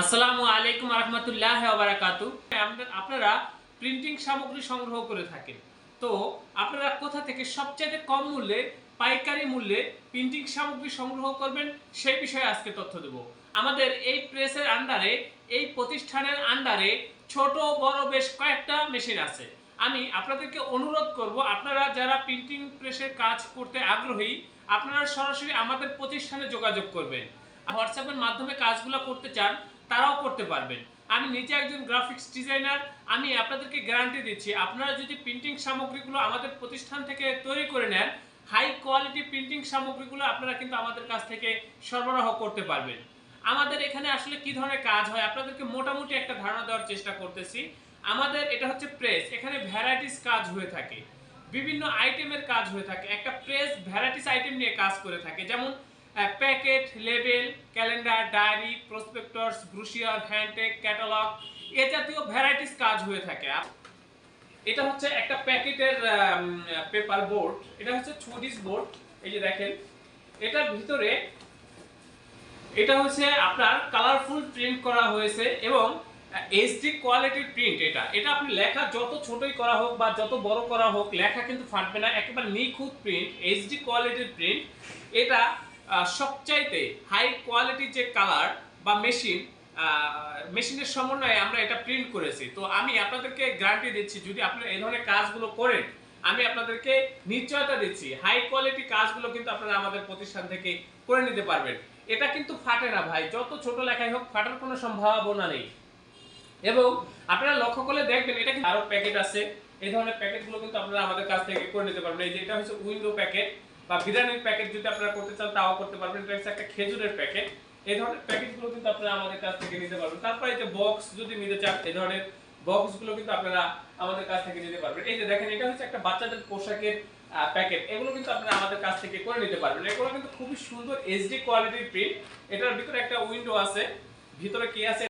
আসসালামু আলাইকুম রহমতুল্লাহ বারাকাতু আপনারা প্রিন্টিং সামগ্রী সংগ্রহ করে থাকেন। তো আপনারা কোথা থেকে সবচেয়ে কম মূল্যে, পাইকারি মূল্যে প্রিন্টিং সামগ্রী সংগ্রহ করবেন, সেই বিষয়ে আজকে তথ্য দেব। আমাদের এই প্রেসের আন্ডারে, এই প্রতিষ্ঠানের আন্ডারে ছোট, বড় বেশ কয়েকটা মেশিন আছে। আমি আপনাদেরকে অনুরোধ করব, আপনারা যারা প্রিন্টিং প্রেসের কাজ করতে আগ্রহী, আপনারা সরাসরি আমাদের প্রতিষ্ঠানে যোগাযোগ করবেন। হোয়াটসঅ্যাপের মাধ্যমে কাজগুলো করতে চান তারাও করতে পারবেন। আমি নিজে একজন গ্রাফিক্স ডিজাইনার আমি আপনাদেরকে গ্যারান্টি দিচ্ছি, আপনারা যদি প্রিন্টিং সামগ্রীগুলো আমাদের প্রতিষ্ঠান থেকে তৈরি করে নেন হাই কোয়ালিটি প্রিন্টিং সামগ্রীগুলো আপনারা কিন্তু আমাদের কাছ থেকে সরবরাহ করতে পারবেন। আমাদের এখানে আসলে কি ধরনের কাজ হয়, আপনাদেরকে মোটামুটি একটা ধারণা দেওয়ার চেষ্টা করতেছি। আমাদের এটা হচ্ছে প্রেস এখানে ভ্যারাইটিস কাজ হয়ে থাকে। বিভিন্ন আইটেমের কাজ হয়ে থাকে। একটা প্রেস ভ্যারাইটিস আইটেম নিয়ে কাজ করে থাকে। যেমন packet label calendar diary prospectus brochure hand tag catalogue এ জাতীয় ভ্যারাইটিস কাজ হয়ে থাকে। এটা হচ্ছে একটা প্যাকেটের পেপার বোর্ড এটা হচ্ছে ছুডিস বোর্ড এই যে দেখেন, এটার ভিতরে এটা হচ্ছে আপনার কালারফুল প্রিন্ট করা হয়েছে এবং এইচডি কোয়ালিটির প্রিন্ট এটা। এটা আপনি লেখা যত ছোটই করা হোক বা যত বড় করা হোক, লেখা কিন্তু ফাটবে না। একেবারে নিখুঁত প্রিন্ট এইচডি কোয়ালিটির প্রিন্ট এটা সবচাইতে হাই কোয়ালিটির যে কালার বা মেশিন মেশিনের সমন্বয়ে আমরা এটা প্রিন্ট করেছি। তো আমি আপনাদেরকে গ্যারান্টি দিচ্ছি, যদি আপনারা এই ধরনের কাজগুলো করেন, আমি আপনাদেরকে নিশ্চয়তা দিচ্ছি হাই কোয়ালিটি কাজগুলো কিন্তু আপনারা আমাদের প্রতিষ্ঠান থেকে করে নিতে পারবেন। এটা কিন্তু ফাটে না ভাই, যত ছোট লেখাই হোক, ফাটার কোনো সম্ভাবনা নেই। এবং আপনারা লক্ষ্য করলে দেখবেন, এটা কিন্তু আরও প্যাকেট আছে। এই ধরনের প্যাকেটগুলো কিন্তু আপনারা আমাদের কাছ থেকে করে নিতে পারবেন। এই যে এটা হচ্ছে উইন্ডো প্যাকেট বা বিরিয়ানির প্যাকেট যদি আপনারা করতে চান, তাও করতে পারবেন। এটা হচ্ছে একটা খেজুরের প্যাকেট এই ধরনের প্যাকেজগুলো কিন্তু আপনারা আমাদের কাছ থেকে নিতে পারবেন। তারপরে এই যে বক্স যদি নিতে চান, এই ধরনের বক্সগুলো কিন্তু আপনারা আমাদের কাছ থেকে নিতে পারবেন। এই যে দেখেন, এটা হচ্ছে একটা বাচ্চাদের পোশাকের প্যাকেট এগুলো কিন্তু আপনারা আমাদের কাছ থেকে করে নিতে পারবেন। এগুলো কিন্তু খুবই সুন্দর এইচডি কোয়ালিটির প্রিন্ট এটার ভিতরে একটা উইন্ডো আছে। ভিতরে কি আছে?